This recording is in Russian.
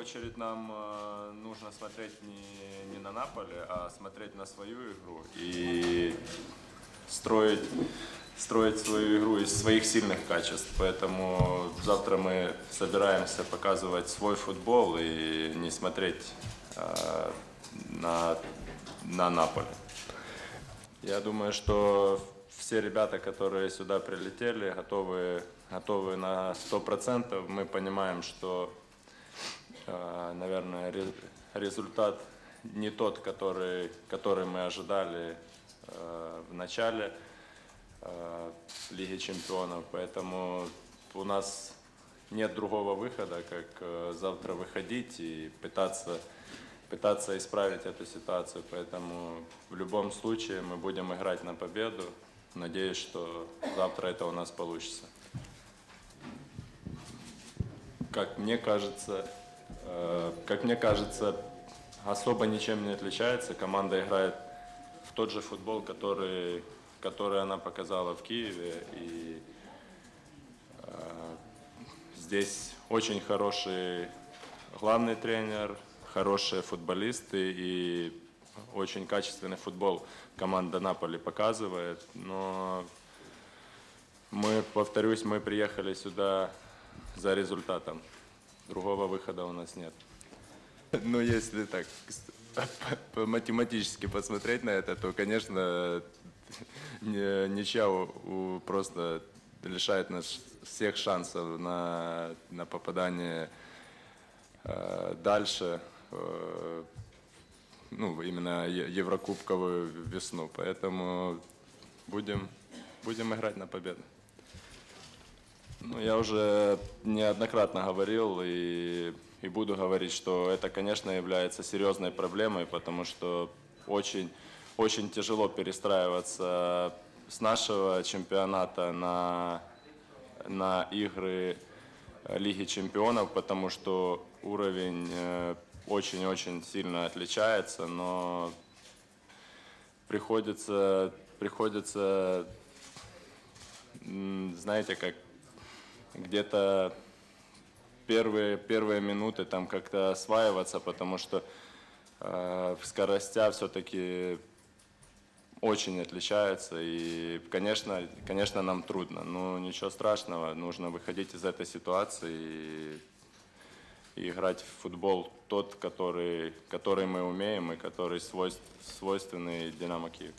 очередь нам э, нужно смотреть не, не на Наполе, а смотреть на свою игру и строить, строить свою игру из своих сильных качеств. Поэтому завтра мы собираемся показывать свой футбол и не смотреть э, на, на Наполе. Я думаю, что все ребята, которые сюда прилетели, готовы, готовы на 100%. Мы понимаем, что, наверное, ре- результат не тот, который, который мы ожидали э, в начале э, Лиги Чемпионов. Поэтому у нас нет другого выхода, как э, завтра выходить и пытаться, пытаться исправить эту ситуацию. Поэтому в любом случае мы будем играть на победу. Надеюсь, что завтра это у нас получится. Как мне кажется, э, как мне кажется, особо ничем не отличается. Команда играет в тот же футбол, который, который она показала в Киеве. И э, здесь очень хороший главный тренер, хорошие футболисты и очень качественный футбол команда Наполи показывает. Но мы, повторюсь, мы приехали сюда за результатом. Другого выхода у нас нет. Ну, если так математически посмотреть на это, то, конечно, не- ничья просто лишает нас всех шансов на, на попадание э, дальше, э, ну, именно Еврокубковую весну. Поэтому будем, будем играть на победу. Ну, я уже неоднократно говорил и, и буду говорить, что это, конечно, является серьезной проблемой, потому что очень, очень тяжело перестраиваться с нашего чемпионата на, на игры Лиги чемпионов, потому что уровень э, очень-очень сильно отличается, но приходится, приходится, знаете, как где-то первые, первые минуты там как-то осваиваться, потому что э, скоростя все-таки очень отличаются. И, конечно, конечно, нам трудно. Но ничего страшного, нужно выходить из этой ситуации и, и играть в футбол тот, который, который мы умеем и который свойств, свойственный Динамо Киев.